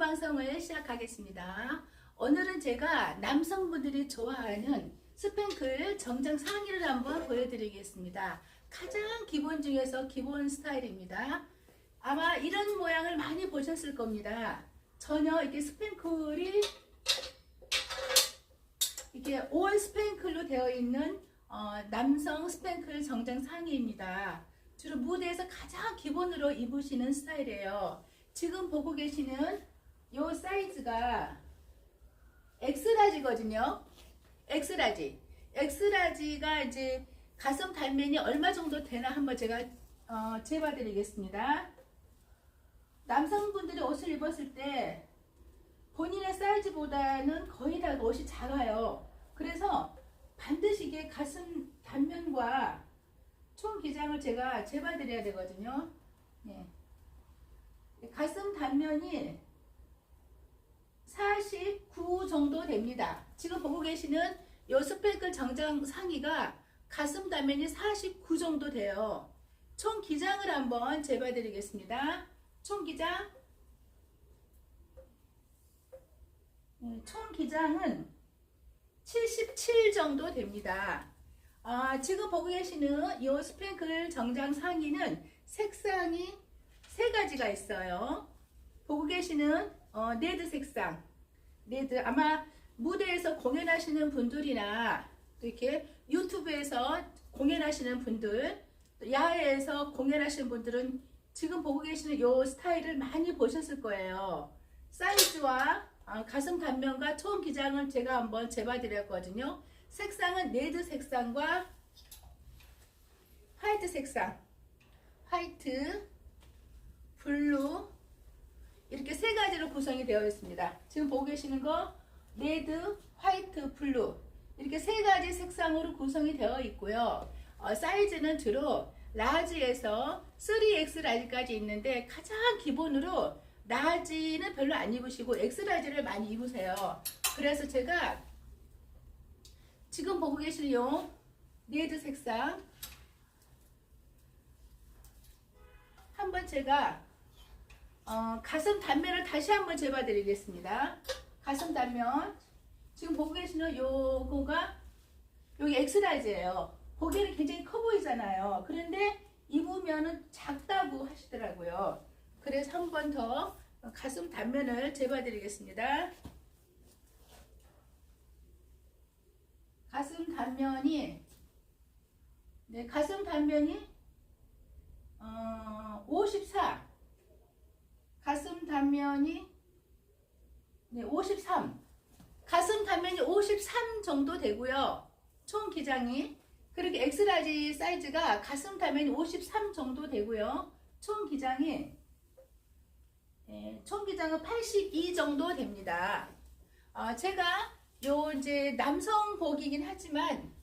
방송을 시작하겠습니다. 오늘은 제가 남성분들이 좋아하는 스팽클 정장 상의를 한번 보여드리겠습니다. 가장 기본 중에서 기본 스타일입니다. 아마 이런 모양을 많이 보셨을 겁니다. 전혀 이렇게 스팽클이 이게 올 스팽클로 되어 있는 어, 남성 스팽클 정장 상의입니다. 주로 무대에서 가장 기본으로 입으시는 스타일이에요. 지금 보고 계시는 이 사이즈가 엑스라지거든요. 엑스라지. 엑스라지가 이제 가슴 단면이 얼마 정도 되나 한번 제가 어, 재봐드리겠습니다. 남성분들이 옷을 입었을 때 본인의 사이즈보다는 거의 다 옷이 작아요. 그래서 반드시 이게 가슴 단면과 총 기장을 제가 재봐드려야 되거든요. 네. 가슴 단면이 49 정도 됩니다. 지금 보고 계시는 이 스펙클 정장 상의가 가슴 단면이 49 정도 돼요. 총 기장을 한번 재봐 드리겠습니다. 총 기장 네, 총 기장은 77 정도 됩니다. 아, 지금 보고 계시는 이 스팽클 정장 상의는 색상이 세 가지가 있어요. 보고 계시는 어, 레드 색상. 레드 아마 무대에서 공연하시는 분들이나 또 이렇게 유튜브에서 공연하시는 분들, 또 야외에서 공연하시는 분들은 지금 보고 계시는 이 스타일을 많이 보셨을 거예요. 사이즈와 어, 가슴 단면과 총 기장을 제가 한번 재봐드렸거든요. 색상은 레드 색상과 화이트 색상, 화이트, 블루 이렇게 세 가지로 구성이 되어 있습니다. 지금 보고 계시는 거 레드, 화이트, 블루 이렇게 세 가지 색상으로 구성이 되어 있고요. 어, 사이즈는 주로 라지에서 3X 라지까지 있는데 가장 기본으로 라지는 별로 안 입으시고 X 라지를 많이 입으세요. 그래서 제가 지금 보고 계시는 요 레드 색상 한번 제가 어, 가슴 단면을 다시 한번 재봐 드리겠습니다. 가슴 단면 지금 보고 계시는 요거가 여기 엑스라이즈예요. 보기에는 굉장히 커 보이잖아요. 그런데 입으면은 작다고 하시더라고요. 그래서 한 번 더 가슴 단면을 재봐 드리겠습니다. 가슴 단면이 네, 가슴 단면이 어, 54 가슴 단면이 네, 53 가슴 단면이 53 정도 되고요. 총 기장이 그렇게 엑스라지 사이즈가 가슴 단면이 53 정도 되고요. 총 기장이 네, 총 기장은 82 정도 됩니다. 어, 제가 요 이제 남성복이긴 하지만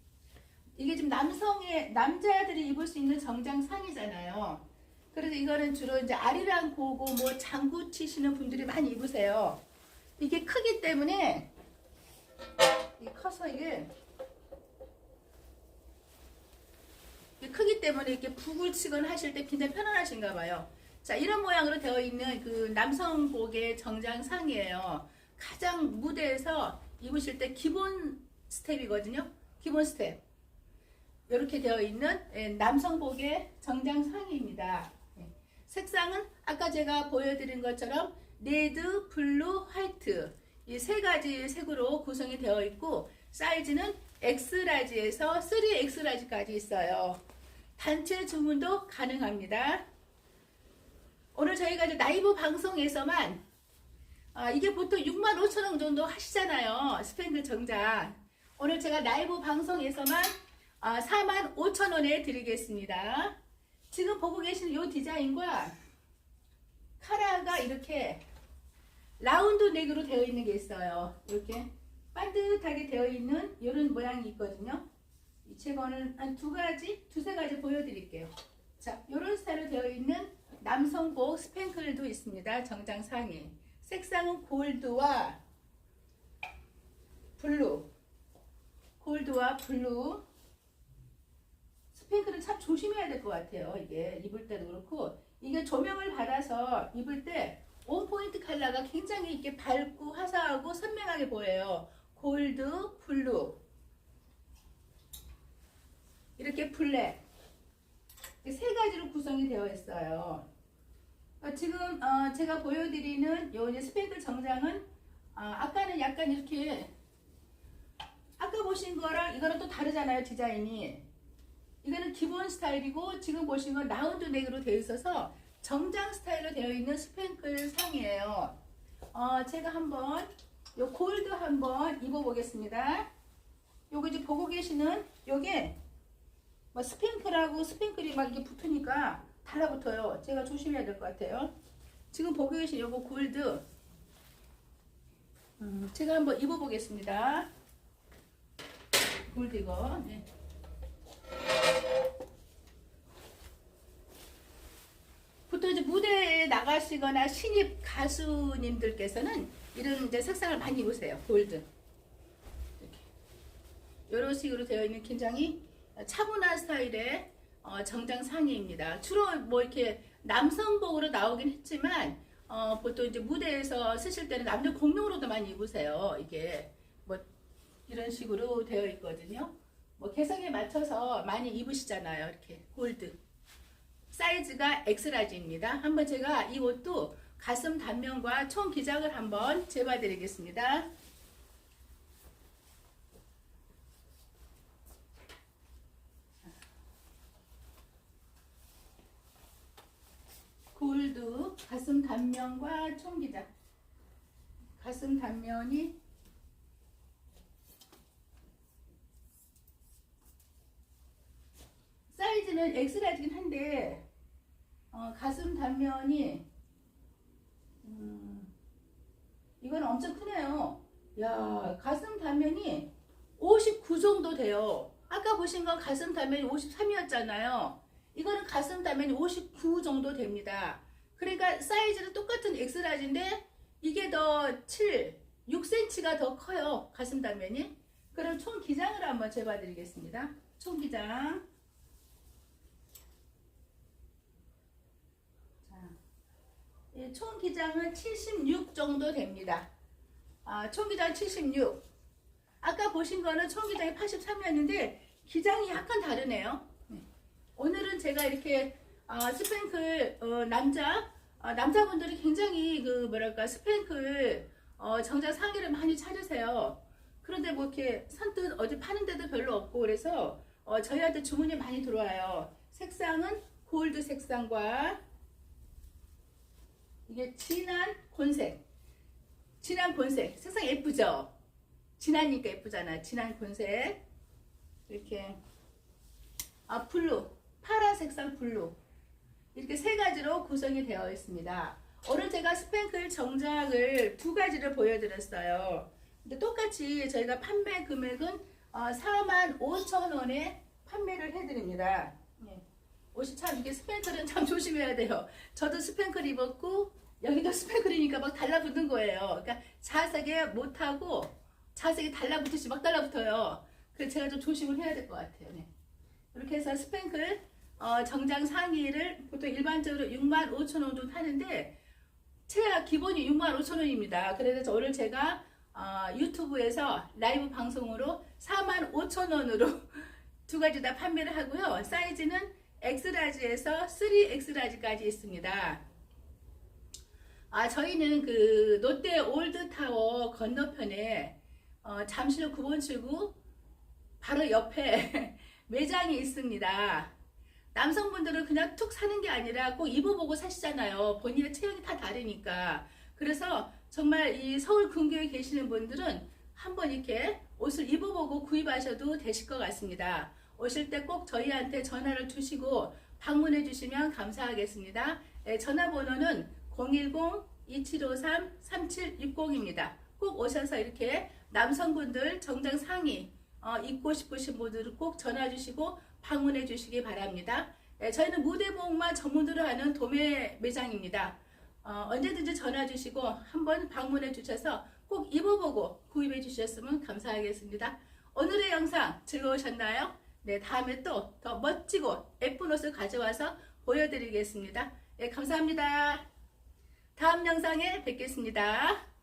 이게 좀 남성의 남자들이 입을 수 있는 정장 상이잖아요. 그래서 이거는 주로 이제 아리랑 고고 뭐 장구 치시는 분들이 많이 입으세요. 이게 크기 때문에 이 커서 이게 크기 때문에 이렇게 북을 치거나 하실 때 굉장히 편안하신가 봐요. 자, 이런 모양으로 되어 있는 그 남성복의 정장 상이에요. 가장 무대에서 입으실 때 기본 스텝이거든요. 기본 스텝. 이렇게 되어 있는 예, 남성복의 정장 상의입니다. 예. 색상은 아까 제가 보여드린 것처럼 레드, 블루, 화이트 이 세 가지 색으로 구성이 되어 있고 사이즈는 X라지에서 3X라지까지 있어요. 단체 주문도 가능합니다. 오늘 저희가 이제 라이브 방송에서만 아, 이게 보통 6만 5천 원 정도 하시잖아요. 스팽글 정장. 오늘 제가 라이브 방송에서만 아, 4만 5천 원에 드리겠습니다. 지금 보고 계시는 이 디자인과 카라가 이렇게 라운드 넥으로 되어 있는 게 있어요. 이렇게 반듯하게 되어 있는 이런 모양이 있거든요. 이 제거는 한 두 가지, 두세 가지 보여드릴게요. 자, 이런 스타일로 되어 있는 남성복 스팽클도 있습니다. 정장 상의. 색상은 골드와 블루. 골드와 블루. 스팽클은 참 조심해야 될 것 같아요. 이게 입을 때도 그렇고 이게 조명을 받아서 입을 때 온포인트 컬러가 굉장히 이렇게 밝고 화사하고 선명하게 보여요. 골드, 블루, 이렇게 블랙 이세 가지로 구성이 되어 있어요. 어, 지금 어, 제가 보여드리는 요 이제 스펙글 정장은 어, 아까는 약간 이렇게 아까 보신 거랑 이거는 또 다르잖아요 디자인이 이거는 기본 스타일이고 지금 건 라운드 넥으로 되어 있어서 정장 스타일로 되어 있는 스팽클 상이에요. 어, 제가 한번 요 골드 한번 입어보겠습니다. 요거 이제 보고 계시는 요게 뭐 스팽클하고 스팽클이 막 이렇게 붙으니까 달라붙어요. 제가 조심해야 될 것 같아요. 지금 보고 계신 요거 골드 음, 제가 한번 입어보겠습니다. 골드 이거 네. 보통 이제 무대에 나가시거나 신입 가수님들께서는 이런 이제 색상을 많이 입으세요. 골드. 이런 식으로 되어 있는 긴장이 차분한 스타일의 어, 정장 상의입니다. 주로 뭐 이렇게 남성복으로 나오긴 했지만 어, 보통 이제 무대에서 쓰실 때는 남녀 공용으로도 많이 입으세요. 이게 뭐 이런 식으로 되어 있거든요. 뭐 개성에 맞춰서 많이 입으시잖아요. 이렇게 골드. 사이즈가 엑스라지입니다. 한번 제가 이 옷도 가슴 단면과 총 기장을 한번 재봐드리겠습니다. 골드 가슴 단면과 총 기장. 가슴 단면이 사 이즈는 엑스라지긴 한데 어, 가슴 단면이 음, 이건 엄청 크네요. 야 가슴 단면이 59 정도 돼요. 아까 보신 건 가슴 단면이 53이었잖아요. 이거는 가슴 단면이 59 정도 됩니다. 그러니까 사이즈는 똑같은 엑스라지인데 이게 더 7, 6cm가 더 커요. 가슴 단면이. 그럼 총 기장을 한번 재봐드리겠습니다. 총 기장. 예, 총 기장은 76 정도 됩니다. 아, 총 기장 76. 아까 보신 거는 총 기장이 83이었는데 기장이 약간 다르네요. 네. 오늘은 제가 이렇게 아, 스팽클 어, 남자 아, 남자분들이 굉장히 그 뭐랄까 스팽클 어, 정장 상의를 많이 찾으세요. 그런데 뭐 이렇게 선뜻 어디 파는 데도 별로 없고 그래서 어, 저희한테 주문이 많이 들어와요. 색상은 골드 색상과 이게 진한 곤색. 진한 곤색. 색상 예쁘죠? 진하니까 예쁘잖아. 진한 곤색. 이렇게. 아, 블루. 파란 색상 블루. 이렇게 세 가지로 구성이 되어 있습니다. 오늘 제가 스팽클 정장을 두 가지를 보여드렸어요. 근데 똑같이 저희가 판매 금액은 어, 4만 5천 원에 판매를 해드립니다. 예. 옷이 참 이게 스팽클은 참 조심해야 돼요. 저도 스팽클 입었고 여기도 스팽클이니까 막 달라붙는 거예요. 그러니까 자세하게 못하고 자세하게 달라붙듯이 막 달라붙어요. 그래서 제가 좀 조심을 해야 될 것 같아요. 네. 이렇게 해서 스팽클 어, 정장 상의를 보통 일반적으로 6만 5천 원 정도 하는데 최하 기본이 6만 5천 원입니다. 그래서 오늘 제가 어, 유튜브에서 라이브 방송으로 4만 5천 원으로 두 가지 다 판매를 하고요. 사이즈는 엑스라지에서 3엑스라지까지 있습니다. 아, 저희는 그 롯데 올드타워 건너편에 어, 잠실 9번 출구 바로 옆에 매장이 있습니다. 남성분들은 그냥 툭 사는 게 아니라 꼭 입어보고 사시잖아요. 본인의 체형이 다 다르니까. 그래서 정말 이 서울 근교에 계시는 분들은 한번 이렇게 옷을 입어보고 구입하셔도 되실 것 같습니다. 오실 때 꼭 저희한테 전화를 주시고 방문해 주시면 감사하겠습니다. 네, 전화번호는 010-2753-3760입니다. 꼭 오셔서 이렇게 남성분들 정장 상의 어, 입고 싶으신 분들은 꼭 전화 주시고 방문해 주시기 바랍니다. 네, 저희는 무대복만 전문으로 하는 도매 매장입니다. 어, 언제든지 전화 주시고 한번 방문해 주셔서 꼭 입어보고 구입해 주셨으면 감사하겠습니다. 오늘의 영상 즐거우셨나요? 네, 다음에 또 더 멋지고 예쁜 옷을 가져와서 보여드리겠습니다. 예, 감사합니다. 다음 영상에 뵙겠습니다.